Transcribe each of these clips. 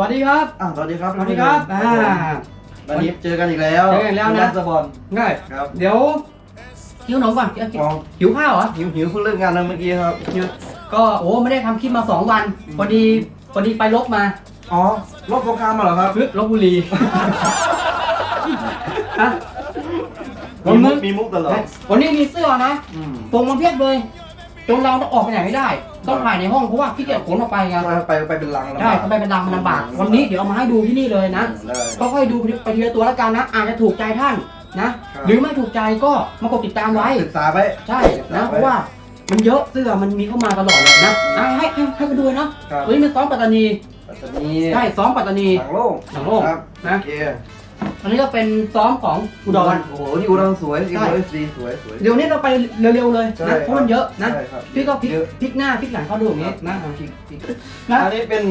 สวัสดีครับ อะสวัสดีครับสวัสดีครับท่านอ่าผู้ชมวันนี้เจอกันอีกแล้วเจอกันอีกแล้วนะคุณสบอลง่ายครับเดี๋ยวหิวขนมก่อนหิวมองหิวข้าวเหรอ หิวหิวเพิ่งเลิกงานแล้วเมื่อกี้ครับหิวก็โอ้ไม่ได้ทำคลิปมาสองวันอืม พอดีพอดีไปลบมาอ๋อรถสงครามมาเหรอครับฮึลบบุรีฮะมีมุกมีมุกตลอดวันนี้มีเสื้อนะอืมตรงมาเพียบเลยจนเราต้องออกไปไหนไม่ได้ ต้องถ่ายในห้องเพราะว่าพี่เกียจขนออกไปไงไปไปเป็นลังแล้วได้ทำไมเป็นดังมันลำบาก วันนี้เดี๋ยวเอามาให้ดูที่นี่เลยนะได้ก็ค่อยดูไปทีละตัวแล้วกันนะ อาจจะถูกใจท่านนะครับหรือไม่ถูกใจก็มากดติดตามไว้ศึกษาไว้ใช่นะเพราะว่ามันเยอะเสื้อมันมีเข้ามาตลอดเลยนะอะให้ให้ให้ไปดูเนาะครับตัวนี้เป็นซ้อมปัตตานีปัตตานีใช่ซ้อมปัตตานีหลังโลกหลังโลกครับนะโอเคอันนี้ก็เป็นซ้อมของอุดร โอ้โหนี่อุดรสวยจริงใช่เลยสีสวยสวย เดี๋ยวนี้เราไปเร็วๆเลยใช่นะเพราะมันเยอะนะใช่ครับพี่ก็พลิกเยอะ พลิกหน้าพลิกหลังเข้าดูอย่างนี้นะพริกพริกนะอันนี้เป็น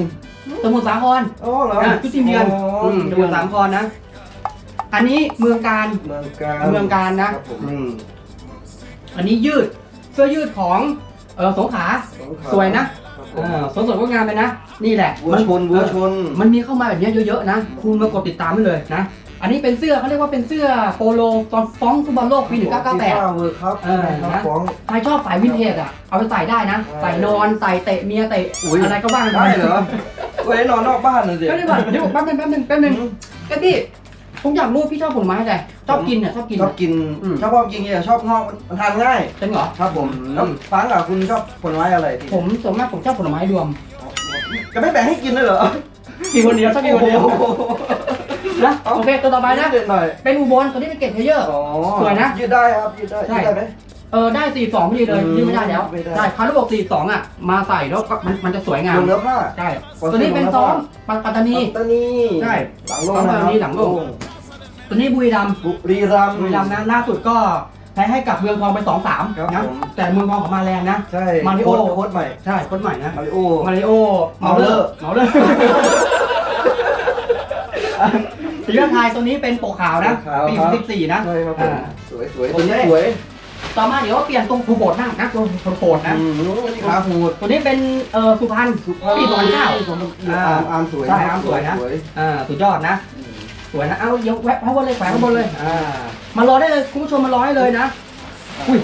สมุทรสาครโอ้เหรอนะพิธีเมียนอ๋ออืมสมุทรสาครนะ อันนี้เมืองการ เมืองการเมืองการนะ ครับผมอืม อันนี้ยืดเสื้อยืดของเออสงขลาสวยนะเออสวยสดงดงามเลยนะ นี่แหละวัวชนวัวชน มันมีเข้ามาแบบนี้เยอะๆนะ คุณมากดติดตามไว้เลยนะ อันนี้เป็นเสื้อเขาเรียกว่าเป็นเสื้อโปโลตอนฟ้องฟุตบอลโลกปี1998เวอร์ครับเออครับนะฟ้องใครชอบสายวินเทจอะ เอาไปใส่ได้นะใช่ใส่นอนใส่เตะเมียเตะอุ๊ยอะไรก็บ้างได้เหรอเว้ยนอนนอกบ้านเลยสิไม่ได้แบบเดี๋ยวแป๊บนึงแป๊บนึงแป๊บนึงก็พี่ผมอยากรู้พี่ชอบผลไม้อะไรชอบกินอะชอบกินชอบกินอืมชอบชอบกินเนี่ยชอบงอกมันทานง่ายจริงเหรอครับผมอืมแล้วฟังอะคุณชอบผลไม้อะไรที่ผมส่วนมากผมชอบผลไม้รวม จะไม่แบ่งให้กินเลยเหรอกินคนเดียวชอบกินคนเดียวโอ้โหนะโอเคตัวต่อไปนะเด็ดหน่อยเป็นอุบลตัวนี้เป็นเกรดเพลเยอร์อ๋อสวยนะยืดได้ครับยืดได้ใช่ยืดได้ไหมเออได้42พอดีเลยอืมยืดไม่ได้แล้วไม่ได้ใช่คาร์บบอก42อะมาใส่แล้วก็มันมันจะสวยงามลงเนื้อผ้าใช่ขอตัวนี้เป็นเสื้อซ้อมลงปัตตานีปัตตานีใช่หลังโลกปัตนะตานีหลังโลกตัวนี้บุรีรัมย์บุรีรัมย์บุรีรัมย์นะล่าสุดก็ แพ้ให้กับเมืองทองไปครับ2-3นะผม แต่เมืองทองเขามาแรงนะ ใช่มาริโอโค้ดโค้ดใหม่ใช่คนใหม่นะมาริโอ มาริโอเมาเลอร์เมาเลอร์สีเลือดไทยตัวนี้เป็นปกขาวนะปกขาวปีครับ14นะ ใช่ครับผมอ่าสวยสวยโอตัวเคนี้สวยต่อมาเดี๋ยวเปลี่ยนตรงผูโบดนั่งนะตัวผูโบดนะ อืมนี่ขาหูดตัวนี้เป็นเอ่อสุพรรณปีสองพันเก้าอ่าอาร์มอาร์มสวยใช่อาร์มสวยนะสวยอ่าสุดยอดนะส วยนะ เอาเดี๋ยวแวะข้างบนเลยแขวนข้างบนเลย อ่า มารอได้เลยคุณผู้ชมมารอได้เลยนะ อุ้ย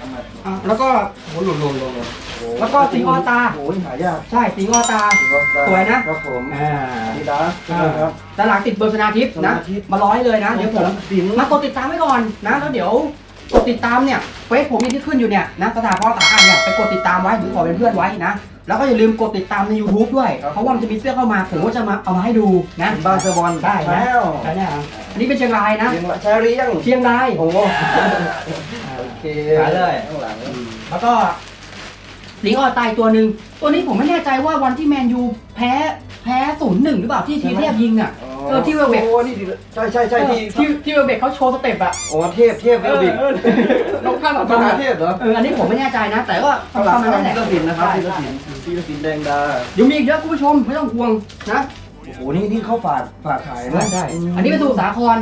ทำไมอะแล้วก็โอ้หล่นหล่นหล่นหล่นโอ้แล้วก็สิงห์ออตา โอ้ยหายากใช่สีงอตาสิงห์ออตาสวยนะ ครับผมอ่าดีดาครับ ด้านหลังติดเบอร์ชนาทิพย์นะ ชนาทิพย์ มารอให้เลยนะ เดี๋ยวผม สิน มากดติดตามไว้ก่อนนะแล้วเดี๋ยวกดติดตามเนี่ยเฟซผมนี่ที่ขึ้นอยู่เนี่ยนะสถาพรสาขาเนี่ยไปกดติดตามไว้หรือขอเป็นเพื่อนไว้นะ แล้วก็อย่าลืมกดติดตามใน YouTube ด้วยเพราะว่ามันจะมีเสื้อเข้ามาผมก็จะมาเอามาให้ดูนะบ้านเซอร์บอลได้นะแล้วใช่เนี่ยอันนี้เป็นเชียงรายนะเชียงรายใช้เรียงเชียงรายโอ้โหโอเคขายเลยข้างหลังแล้วก็ลิงออตายตัวหนึ่งตัวนี้ผมไม่แน่ใจว่าวันที่แมนยูแพ้แพ้ศูนย์หนึ่งหรือเปล่าที่ทีเทพยิงอะเออที่เวลเบกโอ้นี่ดีใช่ใช่ใช่ที่ที่ที่เวลเบกเขาโชว์สเต็ปอะโอ้เทพเทพเวลบิกเออเออลงข้างหลังมมาหาเทพเหรอเอออันนี้ผมไม่แน่ใจนะ แต่ก็ข้างหลังประมาณข้างหลันั้นงแหละที่กสินนะครับใช่ที่กสิน ที่กสินแดงดาเดี๋ยวมีอีกเยอะคุณผู้ชมไม่ต้องห่วงนะโอ้โหนี่นี่เขาฝากฝากขายนะใช่อันนี้เป็นสมุทรสาคร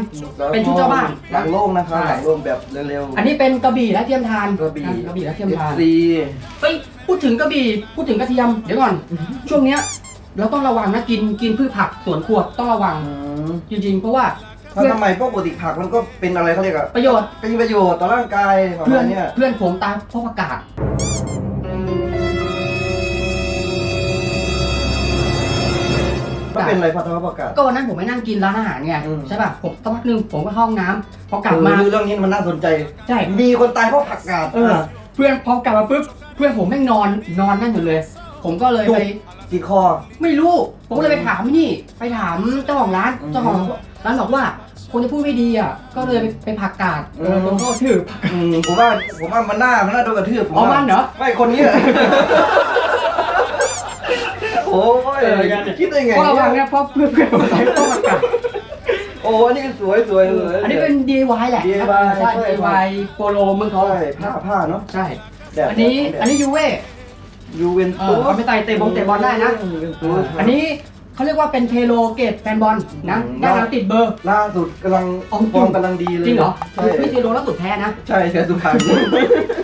เป็นชุดเจ้าบ้านหลังโล่งนะครับใช่หลังโล่งแบบเร็วอันนี้เป็นกระบี่และเทียมทานกระบี่นกระบี่และเทียมทาน ซีเฮ้ยพูดถึงกระบี่พูดถึงกระเทียมเดี๋ยวก่อน ช่วงเนี้ยเราต้องระวังนะกินกินพืชผักสวนครัวต้องระวัง จริงๆ เพราะว่าถ้าทำไมพวกปกติผักมันก็เป็นอะไรเขาเรียกอะประโยชน์เป็นประโยชน์ต่อร่างกายประเพื่อมานณเนี้ยเพื่อนผมตายเพราะอากาศ ก็เป็นอะไรพัฒนาประกาศ ก็วันนั้นผมไปนั่งกินร้านอาหารไงอืม ใช่ป่ะผมสักพักหนึงผมก็เข้าห้องน้ำพอกลับมาเออเรื่องนี้มันน่าสนใจ ใช่มีคนตายเพราะผักกาดเออเพื่อนพอกลับมาปุ๊บเพื่อนผมแม่งนอนนอนนั่นอยู่เลย ผมก็เลยไปติดคอ ไม่รู้ ผมก็เลยไปถามนี่ ไปถามเจ้าของร้านอืมเจ้าของร้านบอกว่าคนจะพูดไม่ดีอะก็เลยไปไปผักกาดเอออืมผมก็ชื่อผักกาดอืมผมว่าผมว่ามันน่ามันน่าโดนกระทืบผมอ๋อว่ามันเหรอ ไม่คนนี้โอ้ยเออกันเนี่ยคิดได้ไงเพราะระวังเนี่ยเพราะเพื่อนเพื่อนผมตายเพราะผักกาดโอ้อันนี้สวยสวยเลยอันนี้เป็น DIY แหละ DIY ใช่ใช่ DIY โปโลเมืองทองใช่ผ้าผ้าเนาะใช่แบบอันนี้อันนี้ยูเว่ยูเวนเอตุอเอาไปใส่เตะบอลเตะบอลได้นะยูเวนตุสอันนี้ เขาเรียกว่าเป็นเทโลเกตแฟนบอลนะอืม ได้รับติดเบอร์ ล่าสุดกำลังอ๋อ ฟอร์มกำลังดีเลยจริงเหรอใช่คือพี่เทโลล่าสุดแพ้นะ ใช่เชียร์สุพรรณ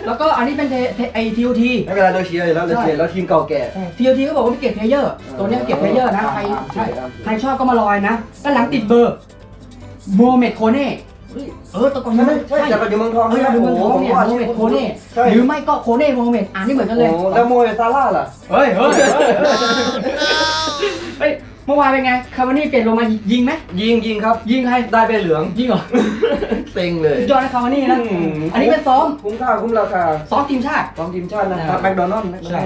แล้วก็อันนี้เป็นเทเทไอทีโอที ไม่เป็นไรเราเชียร์อยู่แล้วเราเชียร์แล้วทีมเก่าแก่ ทีโอทีก็บอกว่าเป็นเกตเพลเยอร์ ตัวเนี้ยเกตเพลเยอร์นะ ใครอ่าใช่อ่า ใครชอบก็มาลอยนะด้านหลังติดเบอร์โมเมดโคเน่เออแตะกอนใช่นั้นใช่แต่ปัจจุบันทองเอออยู่เมืองทองเนี่ยโโหโมเมดโคเน่ใช่หรือไม่ก็โคเน่โมเมดอ่านไม่เหมือนกันเลย โอ้โหแล้วโมเอซาร่าล่ะ เฮ้ยเฮ้ยเฮ้ยเฮ้ยเมื่อวานเป็นไงคาร์วานี่เปลี่ยนลงมายิงไหมยิงยิงครับ ยิงใครได้ไปเหลืองยิงเหรอเต็งเลยสุดยอดนะคาร์วานี่นะอืม อันนี้เป็นซ้อมคุ้มค่าคุ้มราคาซ้อมทีมชาติ ของทีมชาตินะครับใช่แมคโดนัลด์ใช่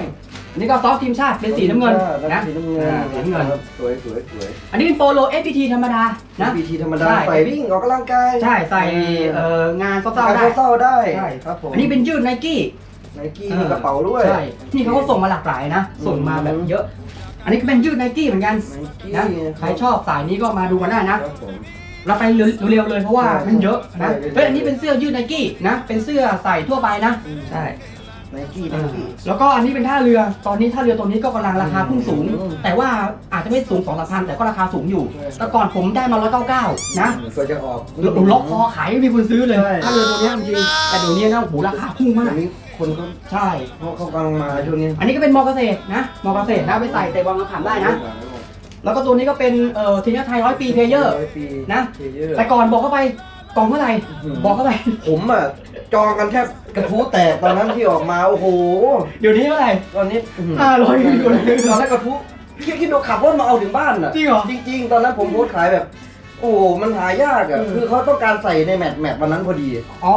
อันนี้ก็ซ้อมทีมชาติเป็นสีน้ำเงินนะสีน้ำเงินอ่าสีน้ำเงิน ครับสวยสวยสวยอันนี้เป็นโปโล FPT ธรรมดานะพีทีธรรมดาใช่ ใส่วิ่งออกกำลังกายใช่ใส่เอ่องานเศร้าๆได้ เศร้าๆได้ใช่ ครับผมอันนี้เป็นยืดไนกี้ไนกี้มีกระเป๋าด้วย ใช่นี่เขาก็ส่งมาหลากหลายนะ ส่งมาแบบเยอะ อันนี้ก็เป็นยืดไนกี้เหมือนกันไนกี้นะใครชอบสายนี้ก็มาดูกันได้นะ ครับผม เราไปเร็วๆเลยเพราะว่าใช่มันเยอะนะใช่เฮ้ยอันนี้เป็นเสื้อยืดไนกี้นะ เป็นเสื้อใส่ทั่วไปนะใช่ ไนกี้ไนกี้ แล้วก็อันนี้เป็นท่าเรือ ตอนนี้ท่าเรือตัวนี้ก็กำลังราคาพุ่งสูง อืม แต่ว่าอาจจะไม่สูงสองสามพันแต่ก็ราคาสูงอยู่ใช่แต่ก่อนผมได้มาร้อยเก้าเก้านะก็จะออก ล็อกคอขายไม่มีคนซื้อเลยใช่ ท่าเรือตัวเนี้ยจริงๆแต่เดี๋ยวนี้นะโอ้โหราคาพุ่งมาอักนนี้ คนเขาใช่เขาเขากำลังมาช่วงนี้อันนี้ก็เป็นมอเกษตรนะมอเกษตรนะไปใส่เตะบอลกระขำได้นะ แล้วก็ตัวนี้ก็เป็นเอ่อทีมชาติไทยร้อยปีเพลเยอร์ร้อยปีนะ เพลเยอร์ แต่ก่อนบอกเข้าไปกล่องเท่าไหร่อืมบอกเข้าไป ผมอะจองกันแทบกระทู้แตกตอนนั้นที่ออกมาโอ้โห เดี๋ยวนี้เท่าไหร่ตอนนี้ห้าร้อยอยู่เลยตอนแรกกระทู้คิดคิดดูขับรถมาเอาถึงบ้านอะจริงเหรอ จริง ๆ ตอนนั้นผมโพสต์ขายแบบ โอ้โหมันหายากอะอืมคือเขาต้องการใส่ในแมตช์แมตช์วันนั้นพอดี อ๋อ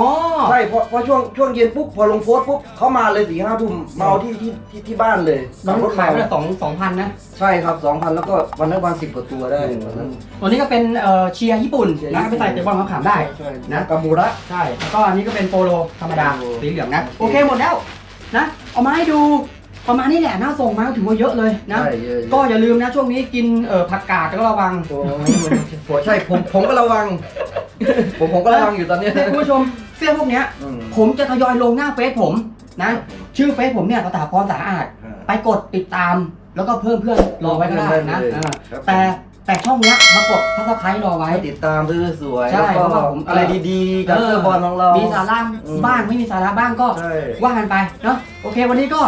ใช่เพราะเพราะช่วงช่วงเย็นปุ๊บพอลงโพสต์ปุ๊บเขามาเลยสี่ห้าทุ่มมาเอาที่ที่ที่ที่บ้านเลยน้องขับรถขายมาไปละสองสองพันนะ ใช่ครับสองพันแล้วก็วันนั้นวันสิบกว่าตัวได้วันนั้นตัวนี้ก็เป็นเอ่อเชียร์ญี่ปุ่นนะไปใส่เตะบอลกระขำได้ ใช่นะ กามูระ ใช่ แล้วก็อันนี้ก็เป็นโปโลธรรมดาโปโลสีเหลืองนะ โอโอเคเคหมดแล้วนะ เอามาให้ดู ประมาณนี้แหละน่าส่งมาถือว่าเยอะเลยนะ ใช่เยอะๆ ก็อย่าลืมนะช่วงนี้กินเอ่อผักกาดก็ระวัง โอ้โหใช่ผมผมก็ระวัง ผมผมก็ระวังอยู่ตอนเนี้ย เนี่ยคุณผู้ชมเสื้อพวกเนี้ย อืม ผมจะทยอยลงหน้าเฟซผมนะ ชื่อเฟซผมเนี่ยสถาพรสะอาดไปกดติดตาม แล้วก็เพิ่มเพื่อนรอไว้ก็ได้นะเพิ่มเพื่อนได้เลยเออครับ แต่แต่ช่องเนี้ยมากดพัสไครต์รอไว้ ให้ติดตามซื้อสวยใช่แล้วก็เพราะว่าผม อะไรดีๆจากเสื้อบอลของเรา มีสาระอืมบ้างไม่มีสาระบ้างก็ใช่ ว่ากันไปเนาะโอเค วันนี้ก็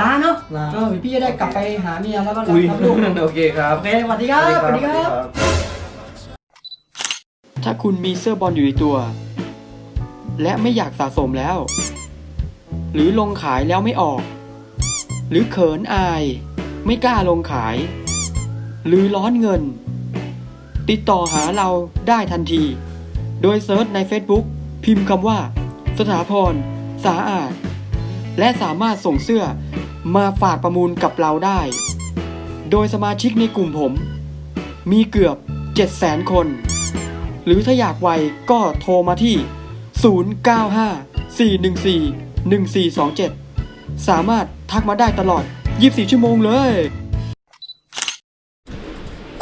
ลาเนาะลา เออพี่จะได้กลับไปหาเมียแล้วก็อุ้ยรับลูกโอเคครับ โอเคสวัสดีครับสวัสดีครับ ถ้าคุณมีเสื้อบอลอยู่ในตัว และไม่อยากสะสมแล้ว หรือลงขายแล้วไม่ออก หรือเขินอาย ไม่กล้าลงขาย หรือร้อนเงิน ติดต่อหาเราได้ทันที โดยเซิร์ชใน Facebook พิมพ์คำว่า สถาพร สาอาด และสามารถส่งเสื้อ มาฝากประมูลกับเราได้ โดยสมาชิกในกลุ่มผม มีเกือบ 700,000 คน หรือถ้าอยากไวก็โทรมาที่ 0954141427 สามารถทักมาได้ตลอด 24 ชั่วโมงเลย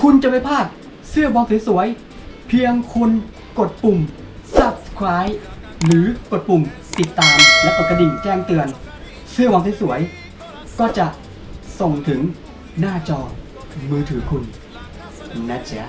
คุณจะไม่พลาดเสื้อบอลสวยๆ เพียงคุณกดปุ่ม subscribe หรือกดปุ่มติดตามและกดกระดิ่งแจ้งเตือน เสื้อบอลสวยๆ ก็จะส่งถึงหน้าจอมือถือคุณนะจ๊ะ